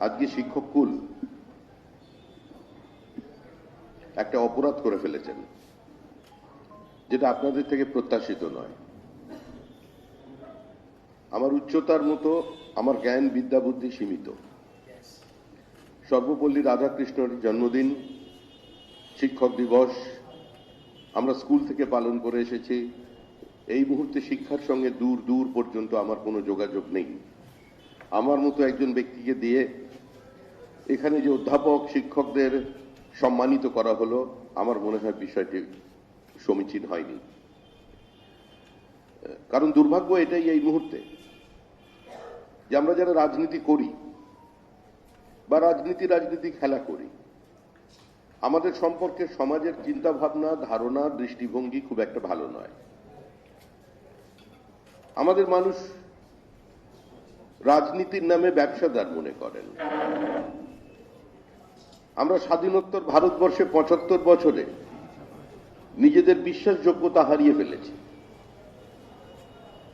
আজকে শিক্ষক কুল একটা অপরাধ করে ফেলেছেন, যেটা আপনাদের থেকে প্রত্যাশিত নয়। আমার উচ্চতার মতো আমার জ্ঞান, বিদ্যা, বুদ্ধি সীমিত। সর্বপল্লী রাধাকৃষ্ণর জন্মদিন, শিক্ষক দিবস, আমরা স্কুল থেকে পালন করে এসেছি। এই মুহূর্তে শিক্ষার সঙ্গে দূর দূর পর্যন্ত আমার কোনো যোগাযোগ নেই। আমার মতো একজন ব্যক্তিকে দিয়ে এখানে যে অধ্যাপক শিক্ষকদের সম্মানিত করা হলো, আমার মনে হয় বিষয়টি সমীচীন হয়নি। কারণ দুর্ভাগ্য এটাই এই মুহূর্তে যে আমরা যারা রাজনীতি করি বা রাজনীতি রাজনীতি খেলা করি, আমাদের সম্পর্কে সমাজের চিন্তা ভাবনা ধারণা, দৃষ্টিভঙ্গি খুব একটা ভালো নয়। আমাদের মানুষ রাজনীতির নামে ব্যবসাদার মনে করেন। আমরা স্বাধীনোত্তর ভারতবর্ষে পঁচাত্তর বছরে নিজেদের বিশ্বাসযোগ্যতা হারিয়ে ফেলেছি।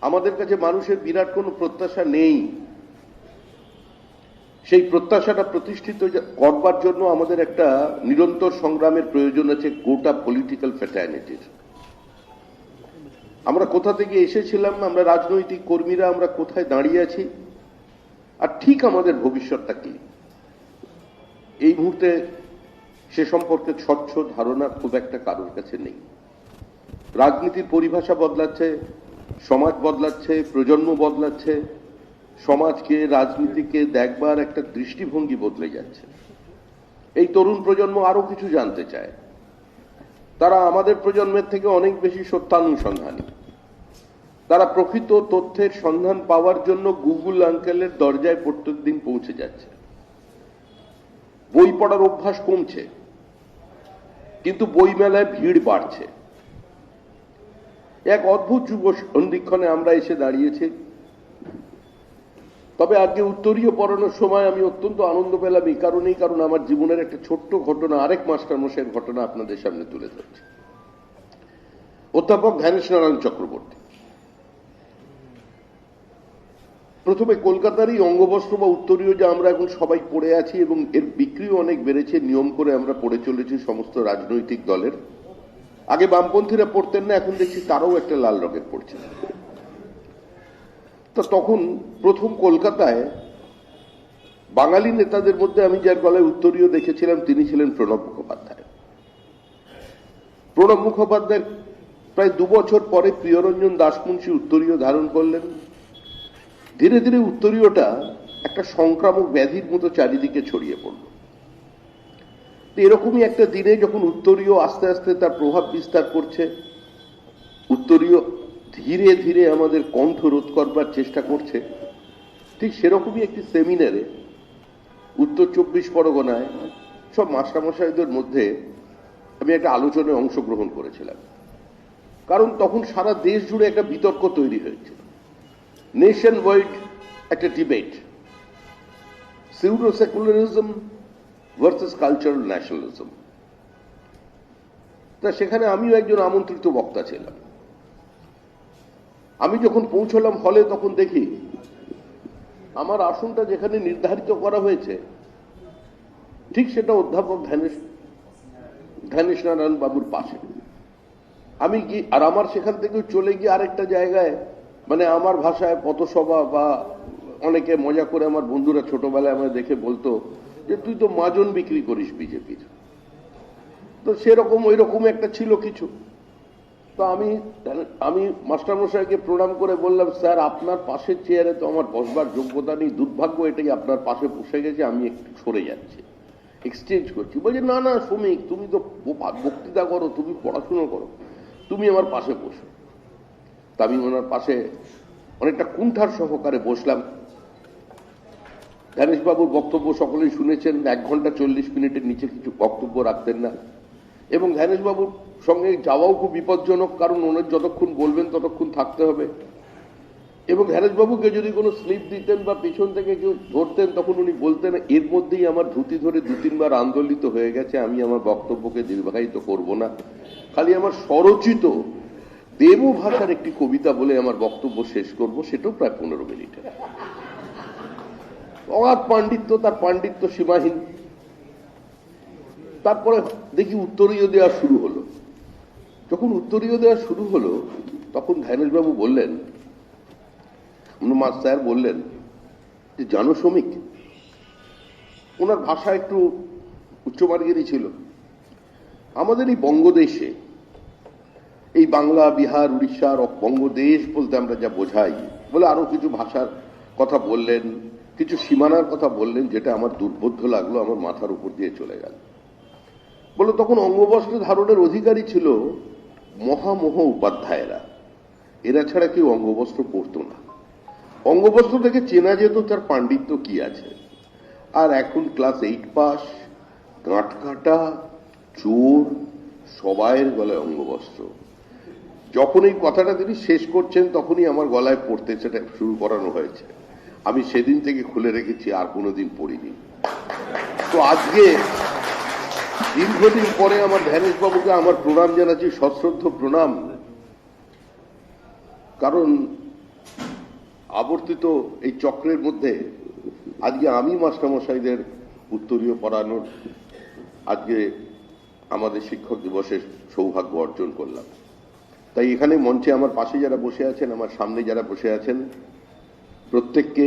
আমাদের কাছে মানুষের বিরাট কোনো প্রত্যাশা নেই। সেই প্রত্যাশাটা প্রতিষ্ঠিত করবার জন্য আমাদের একটা নিরন্তর সংগ্রামের প্রয়োজন আছে গোটা পলিটিক্যাল ফ্যাটার্নিটির আমরা কোথা থেকে এসেছিলাম, আমরা রাজনৈতিক কর্মীরা আমরা কোথায় দাঁড়িয়ে আছি, আর ঠিক আমাদের ভবিষ্যৎটা কি? এই মুহূর্তে সে সম্পর্কে স্বচ্ছ ধারণা খুব একটা কারোর কাছে নেই। রাজনীতির পরিভাষা বদলাচ্ছে, সমাজ বদলাচ্ছে, প্রজন্ম বদলাচ্ছে, সমাজকে, রাজনীতিকে দেখবার একটা দৃষ্টিভঙ্গি বদলে যাচ্ছে। এই তরুণ প্রজন্ম আরও কিছু জানতে চায়। তারা আমাদের প্রজন্মের থেকে অনেক বেশি সত্যানুসন্ধানী। তারা প্রকৃত তথ্যের সন্ধান পাওয়ার জন্য গুগল আঙ্কেলের দরজায় প্রত্যেক দিন পৌঁছে যাচ্ছে। বই পড়ার অভ্যাস কমছে, কিন্তু বইমেলায় ভিড় বাড়ছে। এক অদ্ভুত যুব সন্ধিক্ষণে আমরা এসে দাঁড়িয়েছি। তবে আজকে উত্তরীয় পড়ানোর সময় আমি অত্যন্ত আনন্দ পেলাম এই কারণেই, কারণ আমার জীবনের একটা ছোট্ট ঘটনা, আরেক মাস্টার মাস্টারমশাইয়ের ঘটনা আপনাদের সামনে তুলে ধরছি। অধ্যাপক ধ্যানেশ নারায়ণ চক্রবর্তী। প্রথমে কলকাতারই অঙ্গবস্ত্র বা উত্তরীয় যা আমরা এখন সবাই পড়ে আছি এবং এর বিক্রিও অনেক বেড়েছে, নিয়ম করে আমরা পড়ে চলেছি সমস্ত রাজনৈতিক দলের। আগে বামপন্থীরা পড়তেন না, এখন দেখছি তারাও একটা লাল রঙের পড়ছে। তো তখন প্রথম কলকাতায় বাঙালি নেতাদের মধ্যে আমি যার গলায় উত্তরীয় দেখেছিলাম, তিনি ছিলেন প্রণব মুখোপাধ্যায়। প্রণব মুখোপাধ্যায় প্রায় দু বছর পরে প্রিয়রঞ্জন দাসমুন্সী উত্তরীয় ধারণ করলেন। ধীরে ধীরে উত্তরীয়টা একটা সংক্রামক ব্যাধির মতো চারিদিকে ছড়িয়ে পড়ল। এরকমই একটা দিনে যখন উত্তরীয় আস্তে আস্তে তার প্রভাব বিস্তার করছে, উত্তরীয় ধীরে ধীরে আমাদের কণ্ঠ রোধ করবার চেষ্টা করছে, ঠিক সেরকমই একটি সেমিনারে উত্তর চব্বিশ পরগনায় সব মাস্টারমশাইদের মধ্যে আমি একটা আলোচনায় অংশগ্রহণ করেছিলাম। কারণ তখন সারা দেশ জুড়ে একটা বিতর্ক তৈরি হয়েছিল নেশন ওয়াইড একটা debate pseudo secularism versus cultural nationalism তা সেখানে আমিও একজন আমন্ত্রিত বক্তা ছিলাম। আমি যখন পৌঁছলাম হলে তখন দেখি, আমার আসনটা যেখানে নির্ধারিত করা হয়েছে, ঠিক সেটা অধ্যাপক ধ্যানেশ ধ্যানেশ নারায়ণ বাবুর পাশে। আমি কি আর আমার সেখান থেকে চলে গিয়ে আরেকটা জায়গায় মানে আমার ভাষায় পথসভা বা অনেকে মজা করে আমার বন্ধুরা ছোটবেলায় আমায় দেখে বলতো যে তুই তো মাজন বিক্রি করিস বিজেপির। তো সেরকম ওই রকম একটা ছিল কিছু। তো আমি আমি মাস্টারমশাইকে প্রণাম করে বললাম, স্যার, আপনার পাশের চেয়ারে তো আমার বসবার যোগ্যতা নেই, দুর্ভাগ্য এটাই আপনার পাশে বসে গেছে, আমি একটু সরে যাচ্ছি এক্সচেঞ্জ করছি। বলছে, না না, শ্রমিক, তুমি তো বক্তৃতা করো, তুমি পড়াশুনো করো, তুমি আমার পাশে বসো। তা আমি ওনার পাশে অনেকটা কুণ্ঠার সহকারে বসলাম। জ্ঞানেশবাবুর বক্তব্য সকলেই শুনেছেন, এক ঘণ্টা চল্লিশ মিনিটের নিচে কিছু বক্তব্য রাখতেন না। এবং জ্ঞানেশবাবুর সঙ্গে যাওয়াও খুব বিপজ্জনক, কারণ ওনার যতক্ষণ বলবেন ততক্ষণ থাকতে হবে। এবং ধ্যানেশবাবুকে যদি কোনো স্লিপ দিতেন বা পিছন থেকে কেউ ধরতেন, তখন উনি বলতেন, এর মধ্যেই আমার ধুতি ধরে দু তিনবার আন্দোলিত হয়ে গেছে, আমি আমার বক্তব্যকে দীর্ঘায়িত করব না। খালি আমার স্বরচিত দেব ভাষার একটি কবিতা বলে আমার বক্তব্য শেষ করব, সেটাও প্রায় পনেরো মিনিটের অগাধ পাণ্ডিত্য, তার পাণ্ডিত্য সীমাহীন। তারপরে দেখি উত্তরীয় দেওয়া শুরু হলো। যখন উত্তরীয় দেওয়া শুরু হলো, তখন ধ্যানেশবাবু বললেন মা স্যার বললেন যে, জানো শ্রমিক, ওনার ভাষা একটু উচ্চমার্গেরই ছিল। আমাদের এই বঙ্গদেশে এই বাংলা, বিহার উড়িষ্যার বঙ্গদেশ বলতে আমরা যা বোঝাই, বলে আরও কিছু ভাষার কথা বললেন, কিছু সীমানার কথা বললেন, যেটা আমার দুর্বোধ্য লাগল, আমার মাথার উপর দিয়ে চলে গেল। বলে তখন অঙ্গবস্ত্র ধারণের অধিকারী ছিল মহামোহ উপাধ্যায়েরা। এরা ছাড়া কেউ অঙ্গবস্ত্র পরতো না। অঙ্গবস্ত্র থেকে চেনা যেত তার পাণ্ডিত্য কি আছে। আর এখন ক্লাস এইট পাস গাঁট কাটা চোর, সবাইয়ের গলায় অঙ্গবস্ত্র। যখন এই কথাটা তিনি শেষ করছেন, তখনই আমার গলায় পড়তে সেটা শুরু করানো হয়েছে। আমি সেদিন থেকে খুলে রেখেছি, আর কোনোদিন পড়িনি। তো আজকে দীর্ঘদিন পরে আমার ধ্যানেশবাবুকে আমার প্রণাম জানাচ্ছি, সশ্রদ্ধ প্রণাম। কারণ আবর্তিত এই চক্রের মধ্যে আজকে আমি মাস্টারমশাইদের উত্তরীয় পড়ানোর আজকে আমাদের শিক্ষক দিবসের সৌভাগ্য অর্জন করলাম। তাই এখানে মঞ্চে আমার পাশে যারা বসে আছেন, আমার সামনে যারা বসে আছেন, প্রত্যেককে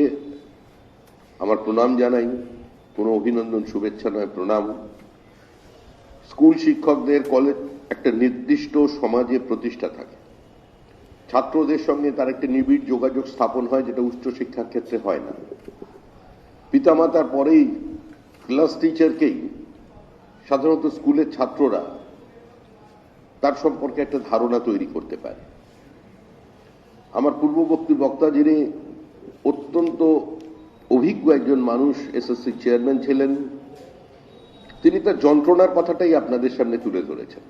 আমার প্রণাম জানাই। কোনো অভিনন্দন, শুভেচ্ছা নয়, প্রণাম। স্কুল শিক্ষকদের কলেজ একটা নির্দিষ্ট সমাজে প্রতিষ্ঠা থাকে। ছাত্রদের সঙ্গে তার একটা নিবিড় যোগাযোগ স্থাপন হয়, যেটা উচ্চশিক্ষার ক্ষেত্রে হয় না। পিতামাতার পরেই ক্লাস টিচারকেই সাধারণত স্কুলের ছাত্ররা তার সম্পর্কে একটা ধারণা তৈরি করতে পারে। আমার পূর্ববর্তী বক্তা যিনি অত্যন্ত অভিজ্ঞ একজন মানুষ, এসএসসি চেয়ারম্যান ছিলেন, তিনি তার যন্ত্রণার কথাটাই আপনাদের সামনে তুলে ধরেছেন।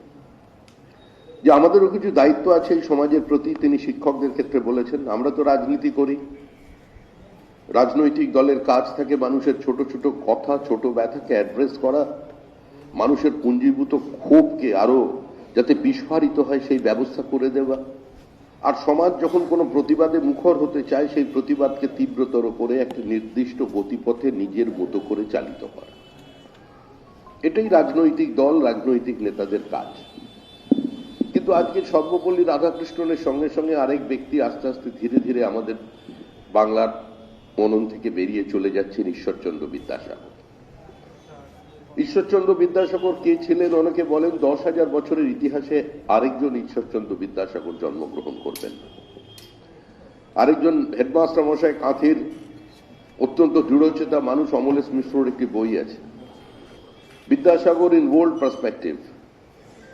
যে আমাদেরও কিছু দায়িত্ব আছে এই সমাজের প্রতি, তিনি শিক্ষকদের ক্ষেত্রে বলেছেন, আমরা তো রাজনীতি করি। রাজনৈতিক দলের কাজ থাকে মানুষের ছোট ছোট কথা, ছোট ব্যথাকে অ্যাড্রেস করা, মানুষের পুঞ্জীভূত ক্ষোভকে আরও যাতে বিস্ফারিত হয় সেই ব্যবস্থা করে দেওয়া। আর সমাজ যখন কোনো প্রতিবাদে মুখর হতে চায়, সেই প্রতিবাদকে তীব্রতর করে একটা নির্দিষ্ট গতিপথে নিজের মতো করে চালিত করা। এটাই রাজনৈতিক দল, রাজনৈতিক নেতাদের কাজ। কিন্তু আজকে সর্বপল্লী রাধাকৃষ্ণনের সঙ্গে সঙ্গে আরেক ব্যক্তি আস্তে আস্তে ধীরে ধীরে আমাদের বাংলার মনন থেকে বেরিয়ে চলে যাচ্ছেন ঈশ্বরচন্দ্র বিদ্যাসাগর। ঈশ্বরচন্দ্র বিদ্যাসাগর কে ছিলেন? অনেকে বলেন দশ হাজার বছরের ইতিহাসে আরেকজন ঈশ্বরচন্দ্র বিদ্যাসাগর জন্মগ্রহণ করবেন। আরেকজন হেডমাস্টার মশাই কাঁথির অত্যন্ত দৃঢ়চেতা মানুষ অমলেশ মিশ্রর একটি বই আছে। Vidyasagar in world perspective,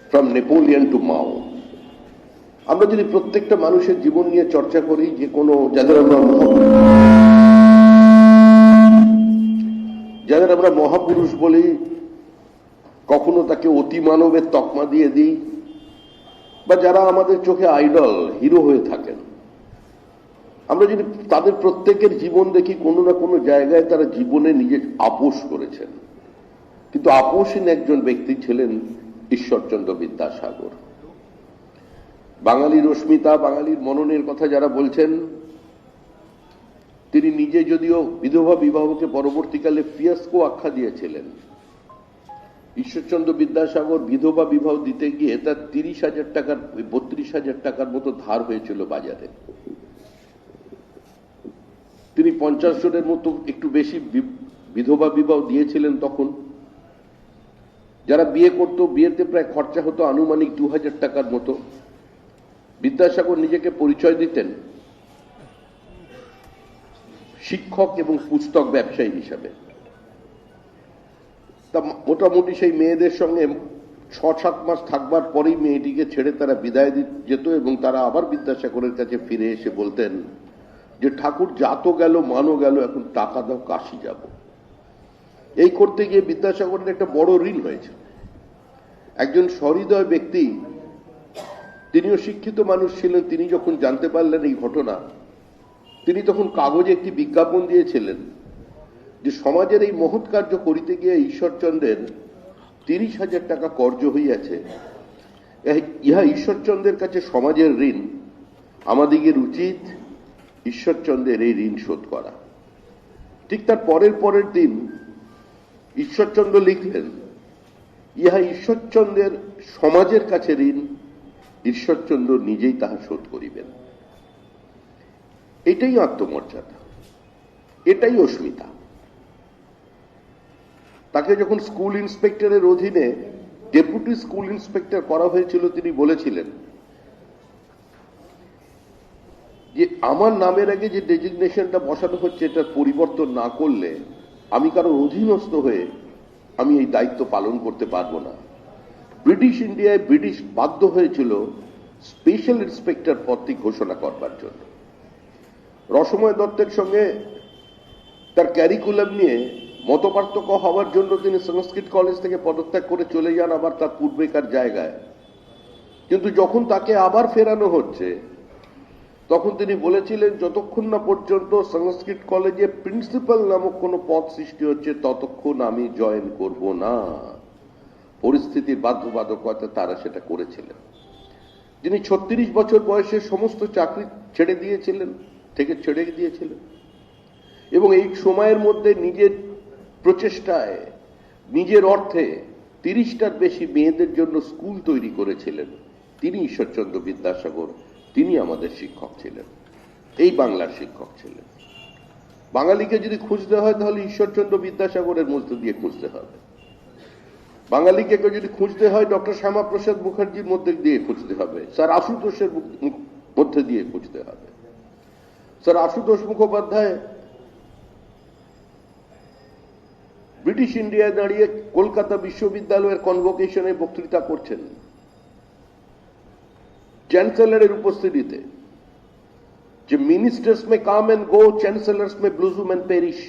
from Napoleon to Mao. আমরা যদি প্রত্যেকটা মানুষের জীবন নিয়ে চর্চা করি, যে কোনো যাদের আমরা যাদের আমরা মহাপুরুষ বলি, কখনো তাকে অতি মানবের তকমা দিয়ে দিই, বা যারা আমাদের চোখে আইডল হিরো হয়ে থাকেন। আমরা যদি তাদের প্রত্যেকের জীবন দেখি, কোনো না কোনো জায়গায় তারা জীবনে নিজের আপোষ করেছেন। কিন্তু আপোষহীন একজন ব্যক্তি ছিলেন ঈশ্বরচন্দ্র বিদ্যাসাগর। বাঙালির অস্মিতা বাঙালির মননের কথা যারা বলছেন তিনি নিজে যদিও বিধবা বিবাহকে পরবর্তীকালে ফিয়াস্কো আখ্যা দিয়েছিলেন। ঈশ্বরচন্দ্র বিদ্যাসাগর বিধবা বিবাহ দিতে গিয়ে তার তিরিশ হাজার টাকার বত্রিশ হাজার টাকার মতো ধার হয়েছিল বাজারে। তিনি পঞ্চাশ জনের মতো একটু বেশি বিধবা বিবাহ দিয়েছিলেন তখন। যারা বিয়ে করতো, বিয়েতে প্রায় খরচা হতো আনুমানিক দু হাজার টাকার মতো। বিদ্যাসাগর নিজেকে পরিচয় দিতেন। শিক্ষক এবং পুস্তক ব্যবসায়ী হিসাবে। তা মোটামুটি সেই মেয়েদের সঙ্গে ছ সাত মাস থাকবার পরেই মেয়েটিকে ছেড়ে তারা বিদায় যেত এবং তারা আবার বিদ্যাসাগরের কাছে ফিরে এসে বলতেন যে, ঠাকুর জাতো গেল মানো গেল, এখন টাকা দাও, কাশি যাব। এই করতে গিয়ে বিদ্যাসাগরের একটা বড় ঋণ হয়েছে। একজন সহৃদয় ব্যক্তি, তিনিও শিক্ষিত মানুষ ছিলেন, তিনি যখন জানতে পারলেন এই ঘটনা তিনি তখন কাগজে একটি বিজ্ঞাপন দিয়েছিলেন যে সমাজের এই মহৎ কার্য করিতে গিয়ে ঈশ্বরচন্দ্রের তিরিশ হাজার টাকা কর্য হইয়াছে। ইহা ঈশ্বরচন্দ্রের কাছে সমাজের ঋণ। আমাদিগের উচিত ঈশ্বরচন্দ্রের এই ঋণ শোধ করা। ঠিক তার পরের পরের দিন ঈশ্বরচন্দ্র লিখলেন, ইহা ঈশ্বরচন্দ্রের সমাজের কাছে ঋণ, ঈশ্বরচন্দ্র নিজেই তাহা শোধ করিবেন। এটাই আত্মমর্যাদা। এটাই অস্মিতা। তাকে যখন স্কুল ইন্সপেক্টরের অধীনে ডেপুটি স্কুল ইন্সপেক্টর করা হয়েছিল, তিনি বলেছিলেন যে, আমার নামের আগে যে ডেজিগনেশনটা বসানো হচ্ছে, এটার পরিবর্তন না করলে আমি কারোর অধীনস্থ হয়ে আমি এই দায়িত্ব পালন করতে পারব না। ব্রিটিশ ইন্ডিয়ায় ব্রিটিশ বাধ্য হয়েছিল স্পেশাল ইন্সপেক্টর পদটি ঘোষণা করবার জন্য। রসময় দত্তের সঙ্গে তার ক্যারিকুলাম নিয়ে মতপার্থক্য হওয়ার জন্য তিনি সংস্কৃত কলেজ থেকে পদত্যাগ করে চলে যান আবার তার পূর্বেকার জায়গায়। কিন্তু যখন তাকে আবার ফেরানো হচ্ছে, তখন তিনি বলেছিলেন, যতক্ষণ না পর্যন্ত সংস্কৃত কলেজে প্রিন্সিপাল নামক কোনো পদ সৃষ্টি হচ্ছে, ততক্ষণ আমি জয়েন করব না। পরিস্থিতির বাধ্যবাধকতা তারা সেটা করেছিলেন। যিনি ছত্রিশ বছর বয়সে সমস্ত চাকরি ছেড়ে দিয়েছিলেন থেকে ছেড়ে দিয়েছিলেন এবং এই সময়ের মধ্যে নিজের প্রচেষ্টায়, নিজের অর্থে তিরিশটার বেশি মেয়েদের জন্য স্কুল তৈরি করেছিলেন তিনি ঈশ্বরচন্দ্র বিদ্যাসাগর। তিনি আমাদের শিক্ষক ছিলেন। এই বাংলার শিক্ষক ছিলেন। বাঙালিকে যদি খুঁজতে হয় তাহলে ঈশ্বরচন্দ্র বিদ্যাসাগরের মধ্যে দিয়ে খুঁজতে হবে। বাঙালিকে কেউ যদি খুঁজতে হয়, ডক্টর শ্যামাপ্রসাদ মুখার্জির মধ্যে দিয়ে খুঁজতে হবে। স্যার আশুতোষের মধ্যে দিয়ে খুঁজতে হবে। স্যার আশুতোষ মুখোপাধ্যায় ব্রিটিশ ইন্ডিয়ায় দাঁড়িয়ে কলকাতা বিশ্ববিদ্যালয়ের কনভোকেশনে বক্তৃতা করছেন। চ্যান্সেলরের উপস্থিতিতে, যে ministers may come and go chancellors may bloom and perish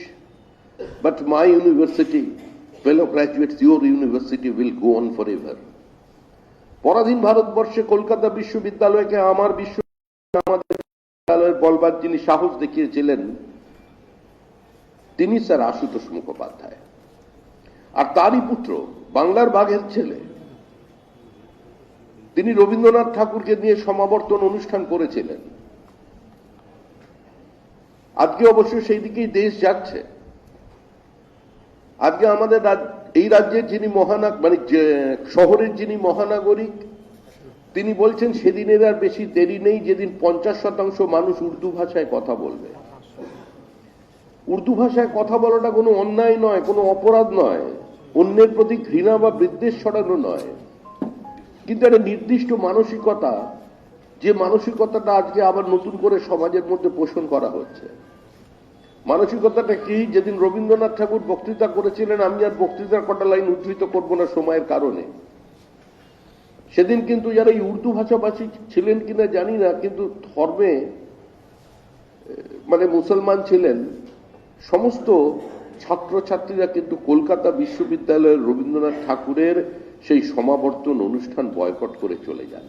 but my university fellow graduates your university will go on for ever পরাধীন ভারতবর্ষে কলকাতা বিশ্ববিদ্যালয়কে আমার বিশ্ব বলবার যিনি সাহস দেখিয়েছিলেন, তিনি স্যার আশুতোষ মুখোপাধ্যায়। আর তারই পুত্র, বাংলার বাঘের ছেলে, তিনি রবীন্দ্রনাথ ঠাকুরকে নিয়ে সমাবর্তন অনুষ্ঠান করেছিলেন। আজকে অবশ্য সেই দিকেই দেশ যাচ্ছে। আজকে আমাদের এই রাজ্যের যিনি মহানাগ মানে শহরের যিনি মহানাগরিক তিনি বলছেন, সেদিনের আর বেশি দেরি নেই, যেদিন পঞ্চাশ শতাংশ মানুষ উর্দু ভাষায় কথা বলবে। উর্দু ভাষায় কথা বলাটা কোনো অন্যায় নয়, কোনো অপরাধ নয়। অন্যের প্রতি ঘৃণা বা বিদ্বেষ ছড়ানো নয়। কিন্তু একটা নির্দিষ্ট মানসিকতা, যে মানসিকতাটা আজকে আবার নতুন করে সমাজের মধ্যে পোষণ করা হচ্ছে। মানসিকতাটা কি? যেদিন রবীন্দ্রনাথ ঠাকুর বক্তৃতা করেছিলেন, আমি আর বক্তৃতার কটা লাইন উদ্ধৃত করব না সময়ের কারণে। সেদিন কিন্তু যারা এই উর্দু ভাষাভাষী ছিলেন কিনা জানি না, কিন্তু ধর্মে মানে মুসলমান ছিলেন, সমস্ত ছাত্রছাত্রীরা কিন্তু কলকাতা বিশ্ববিদ্যালয়ের রবীন্দ্রনাথ ঠাকুরের সেই সমাবর্তন অনুষ্ঠান বয়কট করে চলে যান।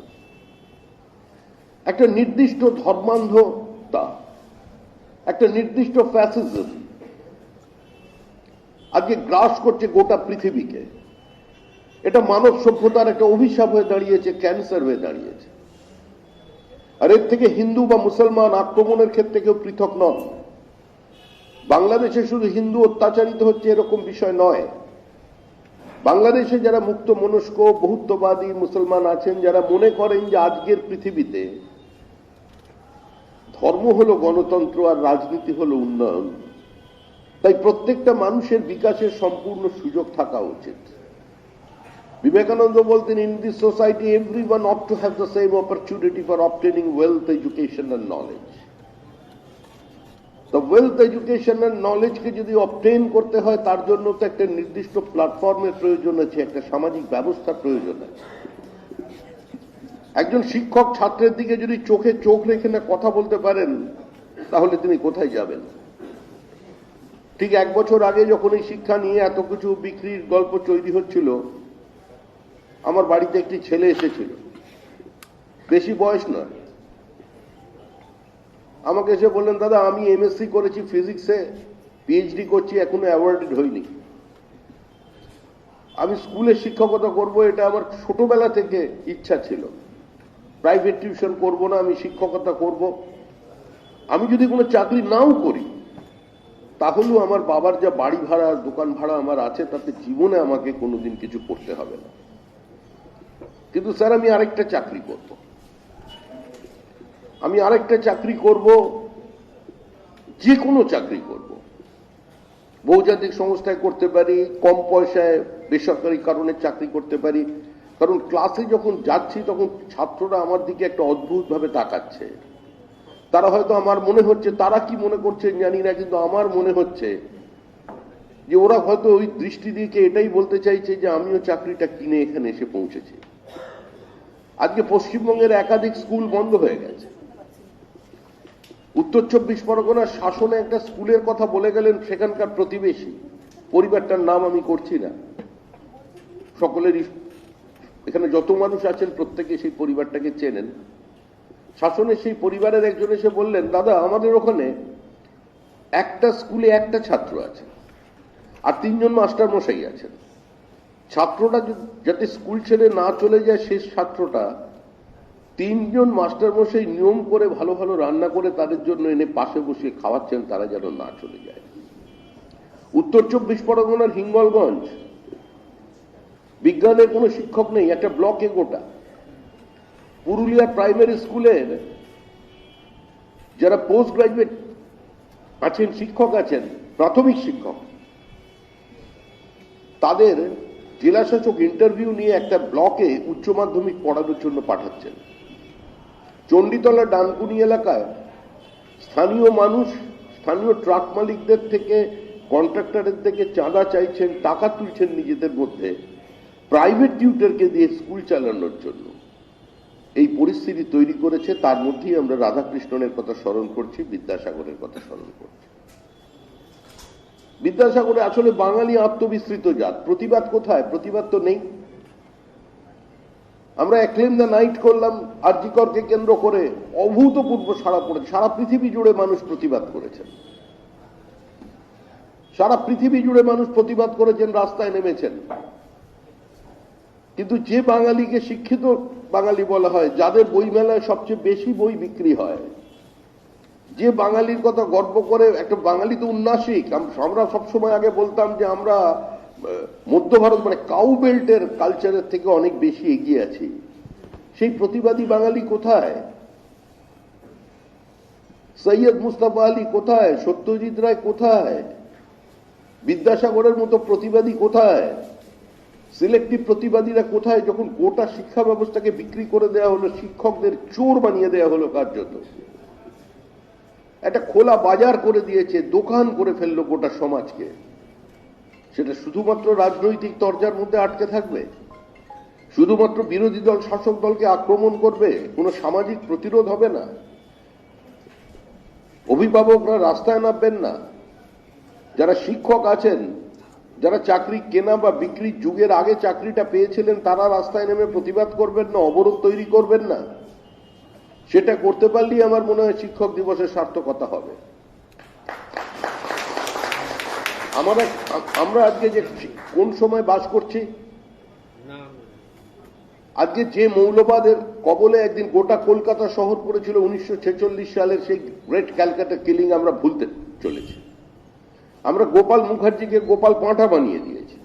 একটা নির্দিষ্ট ধর্মান্ধতা, একটা নির্দিষ্ট ফ্যাসিজম আজকে গ্রাস করছে গোটা পৃথিবীকে। এটা মানব সভ্যতার একটা অভিশাপ হয়ে দাঁড়িয়েছে, ক্যান্সার হয়ে দাঁড়িয়েছে। আর এর থেকে হিন্দু বা মুসলমান আক্রমণের ক্ষেত্রে কেউ পৃথক নন। বাংলাদেশে শুধু হিন্দু অত্যাচারিত হচ্ছে এরকম বিষয় নয়। বাংলাদেশে যারা মুক্ত মনস্ক বহুত্ববাদী মুসলমান আছেন, যারা মনে করেন যে আজকের পৃথিবীতে ধর্ম হলো গণতন্ত্র আর রাজনীতি হলো উন্নয়ন, তাই প্রত্যেকটা মানুষের বিকাশের সম্পূর্ণ সুযোগ থাকা উচিত। বিবেকানন্দ বলতেন in this society every one ought to have the same opportunity for obtaining wealth education and knowledge তো ওয়েলথ এডুকেশন অ্যান্ড নলেজকে যদি অবটেন করতে হয়, তার জন্য তো একটা নির্দিষ্ট প্ল্যাটফর্মের প্রয়োজন আছে, একটা সামাজিক ব্যবস্থার প্রয়োজন আছে। একজন শিক্ষক ছাত্রের দিকে যদি চোখে চোখ রেখে না কথা বলতে পারেন, তাহলে তিনি কোথায় যাবেন? ঠিক এক বছর আগে যখন এই শিক্ষা নিয়ে এত কিছু বিক্রির গল্প তৈরি হচ্ছিল আমার বাড়িতে একটি ছেলে এসেছিল। বেশি বয়স নয়। আমাকে এসে বললেন, দাদা, আমি এমএসসি করেছি ফিজিক্সে পিএইচডি করছি, এখনও অ্যাওয়ার্ডেড হইনি। আমি স্কুলে শিক্ষকতা করব, এটা আমার ছোটবেলা থেকে ইচ্ছা ছিল। প্রাইভেট টিউশন করব না, আমি শিক্ষকতা করব। আমি যদি কোনো চাকরি নাও করি, তাহলেও আমার বাবার যা বাড়ি ভাড়া, দোকান ভাড়া আমার আছে, তাতে জীবনে আমাকে কোনোদিন কিছু করতে হবে না। কিন্তু স্যার, আমি আরেকটা চাকরি করব। আমি আরেকটা চাকরি করব যে কোনো চাকরি করব। বহুজাতিক সংস্থায় করতে পারি, কম পয়সায় বেসরকারি কারণে চাকরি করতে পারি। কারণ ক্লাসে যখন যাচ্ছি, তখন ছাত্ররা আমার দিকে একটা অদ্ভুতভাবে তাকাচ্ছে। তারা হয়তো আমার মনে হচ্ছে, তারা কি মনে করছে জানি না, কিন্তু আমার মনে হচ্ছে যে ওরা হয়তো ওই দৃষ্টি দিকে এটাই বলতে চাইছে যে আমিও চাকরিটা কিনে এখানে এসে পৌঁছেছি। আজকে পশ্চিমবঙ্গের একাধিক স্কুল বন্ধ হয়ে গেছে। উত্তর চব্বিশ পরগনার শাসনে একটা স্কুলের কথা বলে গেলেন সেখানকার প্রতিবেশী। পরিবারটার নাম আমি করছি না। সকলেরই এখানে যত মানুষ আছেন প্রত্যেকে সেই পরিবারটাকে চেনেন। শাসনের সেই পরিবারের একজন এসে বললেন, দাদা, আমাদের ওখানে একটা স্কুলে একটা ছাত্র আছে, আর তিনজন মাস্টার মশাই আছেন। ছাত্রটা যাতে স্কুল ছেড়ে না চলে যায় সেই ছাত্রটা, তিনজন মাস্টার মশাই নিয়ম করে ভালো ভালো রান্না করে তাদের জন্য এনে পাশে বসিয়ে খাওয়াচ্ছেন, তারা যেন না চলে যায়। উত্তর চব্বিশ পরগনার হিঙ্গলগঞ্জ। বিজ্ঞানের কোনো শিক্ষক নেই, একটা ব্লকে গোটা। পুরুলিয়া প্রাইমারি স্কুলের যারা পোস্ট গ্রাজুয়েট আছেন, শিক্ষক আছেন, প্রাথমিক শিক্ষক, তাদের জেলাশাসক ইন্টারভিউ নিয়ে একটা ব্লকে উচ্চ মাধ্যমিক পড়ানোর জন্য পাঠাচ্ছেন। চণ্ডীতলা ডানকুনি এলাকায় স্থানীয় মানুষ, স্থানীয় ট্রাক মালিকদের থেকে কন্ট্রাক্টরের থেকে চাঁদা চাইছেন, টাকা তুলছেন নিজেদের মধ্যে। প্রাইভেট টিউটারকে দিয়ে স্কুল চালানোর জন্য। এই পরিস্থিতি তৈরি করেছে, তার মধ্যেই আমরা রাধাকৃষ্ণনের কথা স্মরণ করছি, বিদ্যাসাগরের কথা স্মরণ করছি। বিদ্যাসাগরে আসলে বাঙালি আত্মবিস্তৃত জাত। প্রতিবাদ কোথায়? প্রতিবাদ তো নেই। আমরা অ্যাক্লেম দ্য নাইট করলাম, আরজিকরকে কেন্দ্র করে অভূতপূর্ব সারা পড়েছে। সারা পৃথিবী জুড়ে মানুষ প্রতিবাদ করেছেন। সারা পৃথিবী জুড়ে মানুষ প্রতিবাদ করেছেন, রাস্তায় নেমেছেন। কিন্তু যে বাঙালিকে শিক্ষিত বাঙালি বলা হয়, যাদের বইমেলায় সবচেয়ে বেশি বই বিক্রি হয় যে বাঙালির কথা গর্ব করে, একটা বাঙালি তো উন্নাসিক আমরা সবসময় আগে বলতাম যে আমরা মধ্য ভারত মানে কাউ বেল্টের কালচারের থেকে অনেক বেশি এগিয়ে আছি। সেই প্রতিবাদী বাঙালি কোথায়? সৈয়দ মুস্তাফা আলী কোথায়? সত্যজিৎ রায় কোথায়? বিদ্যাসাগরের মতো প্রতিবাদী কোথায়? সিলেক্টিভ প্রতিবাদীরা কোথায়? যখন গোটা শিক্ষা ব্যবস্থাকে বিক্রি করে দেওয়া হলো, শিক্ষকদের চোর বানিয়ে দেওয়া হলো কার্যত। একটা খোলা বাজার করে দিয়েছে, দোকান করে ফেলল গোটা সমাজকে। সেটা শুধুমাত্র রাজনৈতিক তরজার মধ্যে আটকে থাকবে? শুধুমাত্র বিরোধী দল, শাসক দলকে আক্রমণ করবে? কোনো সামাজিক প্রতিরোধ হবে না? অভিভাবকরা রাস্তায় নামবেন না? যারা শিক্ষক আছেন, যারা চাকরি কেনা বা বিক্রির যুগের আগে চাকরিটা পেয়েছিলেন, তারা রাস্তায় নেমে প্রতিবাদ করবেন না? অবরোধ তৈরি করবেন না? সেটা করতে পারলেই আমার মনে হয় শিক্ষক দিবসের সার্থকতা হবে। আমরা আমরা আজকে যে কোন সময় বাস করছি? আজকে যে মৌলবাদের কবলে একদিন গোটা কলকাতা শহর পড়েছিল উনিশশো ছেচল্লিশ সালের সেই গ্রেট ক্যালকাটা কিলিং আমরা ভুলতে চলেছি। আমরা গোপাল মুখার্জিকে গোপাল পাঁঠা বানিয়ে দিয়েছি।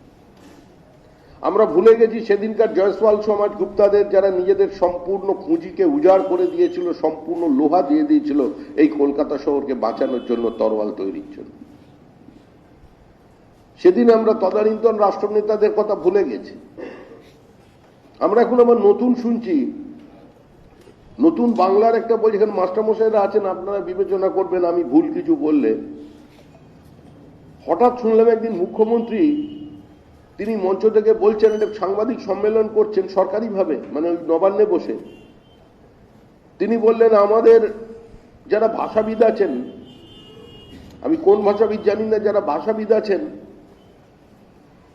আমরা ভুলে গেছি সেদিনকার জয়সওয়াল সমাজ গুপ্তাদের যারা নিজেদের সম্পূর্ণ পুঁজিকে উজাড় করে দিয়েছিল, সম্পূর্ণ লোহা দিয়ে দিয়েছিল এই কলকাতা শহরকে বাঁচানোর জন্য তরোয়াল তৈরির জন্য। সেদিন আমরা তদানীন্তন রাষ্ট্রনেতাদের কথা ভুলে গেছি। আমরা এখন আবার নতুন শুনছি। নতুন বাংলার একটা বই যেখানে মাস্টারমশাইরা আছেন, আপনারা বিবেচনা করবেন, আমি ভুল কিছু বললে। হঠাৎ শুনলাম একদিন মুখ্যমন্ত্রী তিনি মঞ্চ থেকে বলছেন, একটা সাংবাদিক সম্মেলন করছেন সরকারিভাবে মানে ওই নবান্নে বসে। তিনি বললেন, আমাদের যারা ভাষাবিদ আছেন, আমি কোন ভাষাবিদ জানি না, যারা ভাষাবিদ আছেন,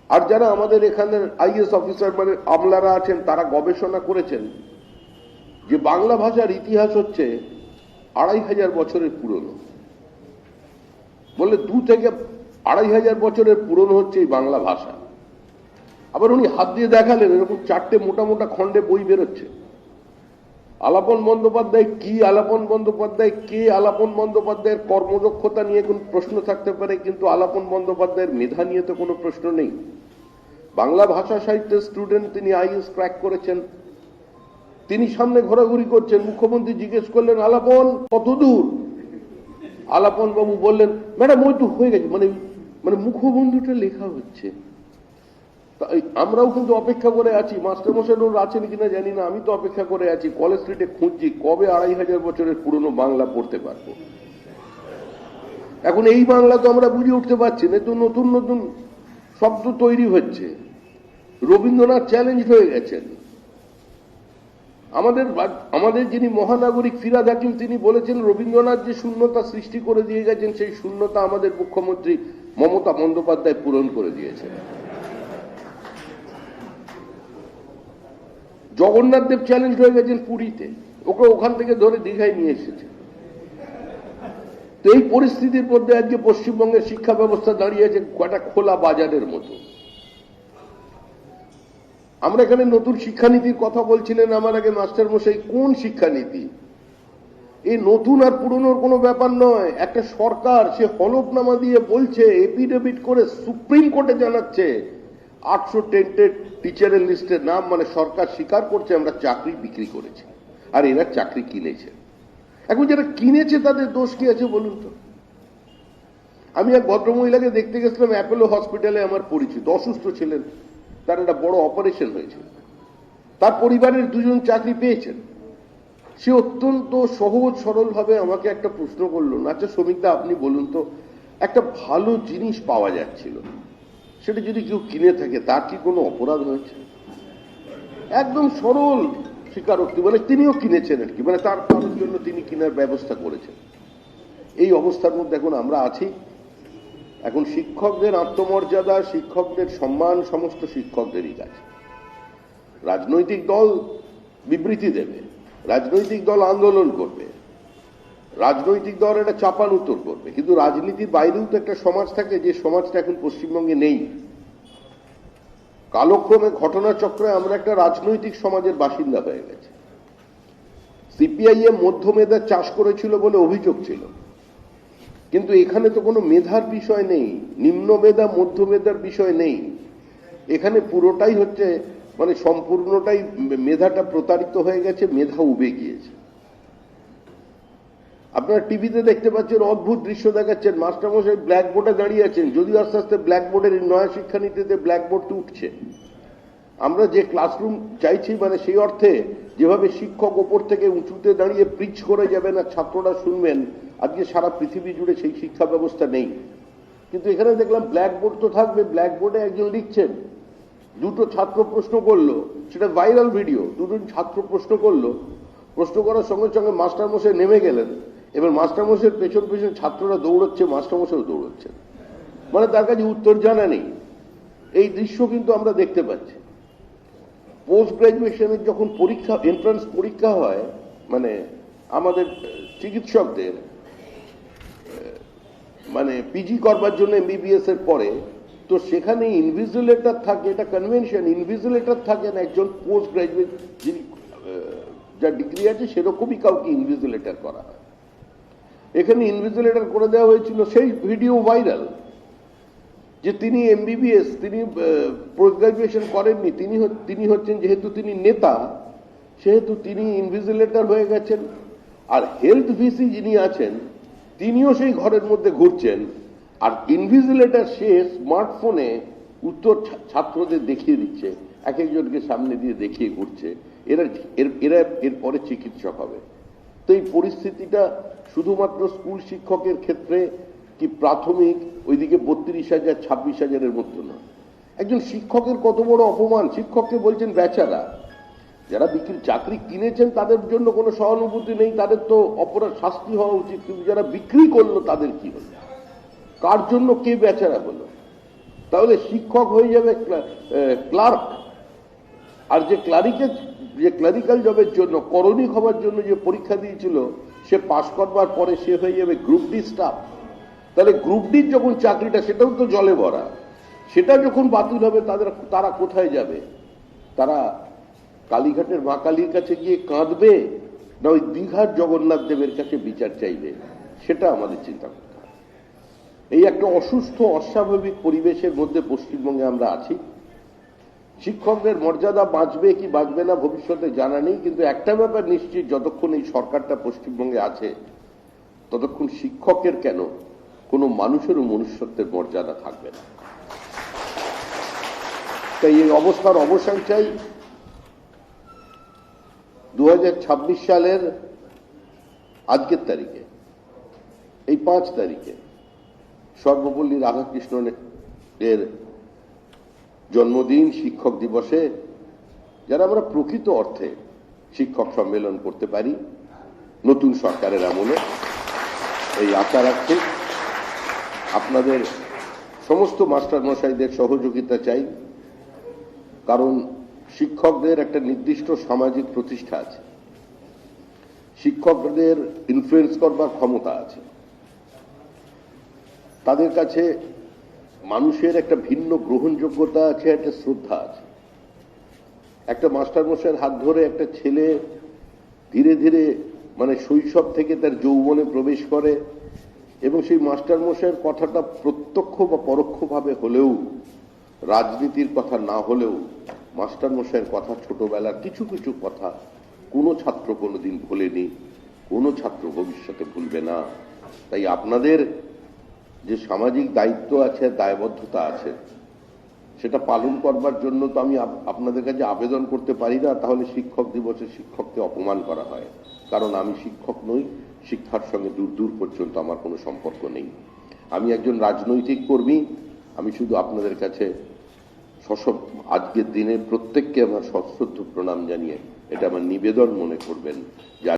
আর যারা আমাদের এখানের আইএস অফিসার মানে আমলারা আছেন, তারা গবেষণা করেছেন যে বাংলা ভাষার ইতিহাস হচ্ছে আড়াই হাজার বছরের পুরনো। বললে দু থেকে আড়াই হাজার বছরের পুরনো হচ্ছে এই বাংলা ভাষা। আবার উনি হাত দিয়ে দেখালেন, এরকম চারটে মোটা মোটা খণ্ডে বই বেরোচ্ছে। আলাপন বন্দ্যোপাধ্যায় কি আলাপন বন্দ্যোপাধ্যায়, কে আলাপন বন্দ্যোপাধ্যায়ের কর্মদক্ষতা নিয়ে কোনো প্রশ্ন থাকতে পারে? কিন্তু আলাপন বন্দ্যোপাধ্যায়ের মেধা নিয়ে তো কোনো প্রশ্ন নেই। বাংলা ভাষা সাহিত্যের স্টুডেন্ট তিনি আইএস ক্র্যাক করেছেন। তিনি সামনে ঘোরাঘুরি করছেন, মুখ্যমন্ত্রী জিজ্ঞেস করলেন, আলাপন, কত দূর? আলাপন বাবু বললেন, ম্যাডাম, ওই তো হয়ে গেছে মানে মানে মুখবন্ধুটা লেখা হচ্ছে। আমরাও কিন্তু অপেক্ষা করে আছি। মাস্টারমশাইরা আছেন কিনা জানি না, আমি তো অপেক্ষা করে আছি। কলেজ স্ট্রিটে খুঁজছি, কবে আড়াই হাজার বছরের পুরনো বাংলা পড়তে পারব। এখন এই বাংলা তো আমরা বুঝে উঠতে পারছি না, তো নতুন নতুন শব্দ তৈরি হচ্ছে। রবীন্দ্রনাথ চ্যালেঞ্জ হয়ে গেছেন। আমাদের আমাদের যিনি মহানাগরিক ফিরাদ হাকিম, তিনি বলেছেন, রবীন্দ্রনাথ যে শূন্যতা সৃষ্টি করে দিয়ে গেছেন, সেই শূন্যতা আমাদের মুখ্যমন্ত্রী মমতা বন্দ্যোপাধ্যায় পূরণ করে দিয়েছেন। জগন্নাথ দেব চ্যালেঞ্জ হয়ে গেছেন পুরীতে। ওকে ওখান থেকে ধরে দীঘায় নিয়ে এসেছে। তো এই পরিস্থিতির মধ্যে আজকে পশ্চিমবঙ্গের শিক্ষা ব্যবস্থা দাঁড়িয়েছে কটা খোলা বাজারের মতো। আমরা এখানে নতুন শিক্ষানীতির কথা বলছিলেন আমার আগে মাস্টার মশাই, কোন শিক্ষানীতি? এই নতুন আর পুরনোর কোনো ব্যাপার নয়। একটা সরকার, সে হলফনামা দিয়ে বলছে, এপিডেভিট করে সুপ্রিম কোর্টে জানাচ্ছে আটশো টেন্টেড টিচারের লিস্টের নাম মানে সরকার স্বীকার করছে, আমরা চাকরি বিক্রি করেছি। আর এরা চাকরি কিনেছে। এখন যারা কিনেছে, তাদের দোষ কি আছে বলুন তো? আমি এক ভদ্রমহিলাকে দেখতে গেছিলাম, অ্যাপোলো হসপিটালে আমার পরিচিত, অসুস্থ ছিলেন। তার একটা বড় অপারেশন হয়েছে তার পরিবারের দুজন চাকরি পেয়েছেন। সে অত্যন্ত সহজ সরলভাবে আমাকে একটা প্রশ্ন করল না আচ্ছা শ্রমিকদা আপনি বলুন তো, একটা ভালো জিনিস পাওয়া যাচ্ছিল। সেটা যদি কেউ কিনে থাকে, তার কি কোনো অপরাধ হয়েছে একদম সরল স্বীকারোক্তি মানে তিনিও কিনেছেন আর কি মানে তার কারোর জন্য তিনি কেনার ব্যবস্থা করেছেন। এই অবস্থার মধ্যে এখন আমরা আছি। এখন শিক্ষকদের আত্মমর্যাদা, শিক্ষকদের সম্মান, সমস্ত শিক্ষকদেরই কাছে রাজনৈতিক দল বিবৃতি দেবে, রাজনৈতিক দল আন্দোলন করবে রাজনৈতিক দল এটা চাপান উত্তর করবে, কিন্তু রাজনীতির বাইরেও তো একটা সমাজ থাকে, যে সমাজটা এখন পশ্চিমবঙ্গে নেই। কালক্রমে ঘটনাচক্রে আমরা একটা রাজনৈতিক সমাজের বাসিন্দা হয়ে গেছে। সিপিআইএম মধ্যমেধার চাষ করেছিল বলে অভিযোগ ছিল। কিন্তু এখানে তো কোনো মেধার বিষয় নেই নিম্ন মেধা মধ্য মেধার বিষয় নেই। এখানে পুরোটাই হচ্ছে মানে সম্পূর্ণটাই মেধাটা প্রতারিত হয়ে গেছে, মেধা উবে গিয়েছে। আপনারা টিভিতে দেখতে পাচ্ছেন অদ্ভুত দৃশ্য দেখাচ্ছেন। মাস্টারমশাই ব্ল্যাকবোর্ডে দাঁড়িয়ে আছেন। যদিও আস্তে আস্তে ব্ল্যাকবোর্ডের নয়া শিক্ষানীতিতে ব্ল্যাকবোর্ডটি উঠছে আমরা যে ক্লাসরুম চাইছি মানে সেই অর্থে যেভাবে শিক্ষক ওপর থেকে উঁচুতে দাঁড়িয়ে প্রিচ করে যাবেন আর ছাত্ররা শুনবেন, আজকে সারা পৃথিবী জুড়ে সেই শিক্ষা ব্যবস্থা নেই। কিন্তু এখানে দেখলাম ব্ল্যাকবোর্ড তো থাকবে ব্ল্যাকবোর্ডে একজন লিখছেন। দুটো ছাত্র প্রশ্ন করল, সেটা ভাইরাল ভিডিও দুজন ছাত্র প্রশ্ন করল। প্রশ্ন করার সঙ্গে সঙ্গে মাস্টারমশাই নেমে গেলেন। এবার মাস্টারমশাইয়ের পেছন পেছন ছাত্ররা দৌড়চ্ছে, মাস্টারমশাইও দৌড়চ্ছেন মানে তার কাছে উত্তর জানা নেই। এই দৃশ্য কিন্তু আমরা দেখতে পাচ্ছি। পোস্ট গ্রাজুয়েশনের যখন পরীক্ষা এন্ট্রান্স পরীক্ষা হয় মানে আমাদের চিকিৎসকদের মানে পিজি করবার জন্য এমবিবিএস এর পরে, তো সেখানে ইনভিজিলেটর থাকে, এটা কনভেনশন ইনভিজিলেটর থাকেন একজন পোস্ট গ্রাজুয়েট যিনি যার ডিগ্রি আছে, সেরকমই কাউকে ইনভিজিলেটর করা হয়। এখানে ইনভিজিলেটর করে দেওয়া হয়েছিল, সেই ভিডিও ভাইরাল যে তিনি এমবিবিএস তিনি পোস্ট গ্রাজুয়েশন করেননি, তিনি তিনি হচ্ছেন যেহেতু তিনি নেতা, সেহেতু তিনি ইনভিজিলেটর হয়ে গেছেন। আর হেলথ ভিসি যিনি আছেন, তিনিও সেই ঘরের মধ্যে ঘুরছেন। আর ইনভিজিলেটর সে স্মার্টফোনে উত্তর ছাত্রদের দেখিয়ে দিচ্ছে, এক একজনকে সামনে দিয়ে দেখিয়ে ঘুরছে। এর- এরা এরপরে চিকিৎসক হবে। তো এই পরিস্থিতিটা শুধুমাত্র স্কুল শিক্ষকের ক্ষেত্রে কি প্রাথমিক? ওইদিকে বত্রিশ হাজার, ছাব্বিশ হাজারের মতো না। একজন শিক্ষকের কত বড় অপমান? শিক্ষককে বলছেন, বেচারা, যারা বিক্রি, চাকরি কিনেছেন, তাদের জন্য কোনো সহানুভূতি নেই, তাদের তো অপরাধ, শাস্তি হওয়া উচিত। কিন্তু যারা বিক্রি করল, তাদের কি হলো? কার জন্য কে বেচারা হলো? তাহলে শিক্ষক হয়ে যাবে ক্লার্ক। আর যে ক্লারিকের, যে ক্লারিক্যাল জবের জন্য, করণিক হবার জন্য যে পরীক্ষা দিয়েছিল সে পাশ করবার পরে সে হয়ে যাবে গ্রুপ ডি স্টাফ তাহলে গ্রুপ ডির যখন চাকরিটা, সেটাও তো জলে ভরা। সেটা যখন বাতিল হবে, তাদের, তারা কোথায় যাবে? তারা কালীঘাটের মা কালীর কাছে গিয়ে কাঁদবে না ওই দীঘার জগন্নাথ দেবের কাছে বিচার চাইবে? সেটা আমাদের চিন্তা করতে হবে। এই একটা অসুস্থ, অস্বাভাবিক পরিবেশের মধ্যে পশ্চিমবঙ্গে আমরা আছি। শিক্ষকদের মর্যাদা বাঁচবে কি বাঁচবে না ভবিষ্যতে জানা নেই, কিন্তু একটা ব্যাপার নিশ্চিত, যতক্ষণ এই সরকারটা পশ্চিমবঙ্গে আছে, ততক্ষণ শিক্ষকের কেন কোনো মানুষেরও মনুষ্যত্বের মর্যাদা থাকবে না। তাই এই অবস্থার অবসান চাই। দু হাজার ছাব্বিশ সালের আজকের তারিখে, এই পাঁচ তারিখে সর্বপল্লী রাধাকৃষ্ণনের এর জন্মদিন, শিক্ষক দিবসে, যারা আমরা প্রকৃত অর্থে শিক্ষক সম্মেলন করতে পারি, নতুন সরকারের আমলে, এই আশা রাখছি। আপনাদের সমস্ত মাস্টার মশাইদের সহযোগিতা চাই, কারণ শিক্ষকদের একটা নির্দিষ্ট সামাজিক প্রতিষ্ঠা আছে। শিক্ষকদের ইনফ্লুয়েন্স করবার ক্ষমতা আছে। তাদের কাছে মানুষের একটা ভিন্ন গ্রহণযোগ্যতা আছে, একটা শ্রদ্ধা আছে। একটা মাস্টার মশাইয়ের হাত ধরে একটা ছেলে ধীরে ধীরে মানে শৈশব থেকে তার যৌবনে প্রবেশ করে এবং সেই মাস্টার মশাইয়ের কথাটা প্রত্যক্ষ বা পরোক্ষভাবে হলেও, রাজনীতির কথা না হলেও মাস্টার মশাইয়ের কথা ছোটবেলার কিছু কিছু কথা কোনো ছাত্র কোনোদিন ভোলেনি, কোনো ছাত্র ভবিষ্যতে ভুলবে না। তাই আপনাদের যে সামাজিক দায়িত্ব আছে, দায়বদ্ধতা আছে, সেটা পালন করবার জন্য তো আমি আপনাদের কাছে আবেদন করতে পারি না, তাহলে শিক্ষক দিবসে শিক্ষককে অপমান করা হয়। কারণ আমি শিক্ষক নই, শিক্ষার সঙ্গে দূর দূর পর্যন্ত আমার কোনো সম্পর্ক নেই। আমি একজন রাজনৈতিক কর্মী, আমি শুধু আপনাদের কাছে সশব আজকের দিনে প্রত্যেককে আমার সশ্রদ্ধ প্রণাম জানিয়ে এটা আমার নিবেদন মনে করবেন।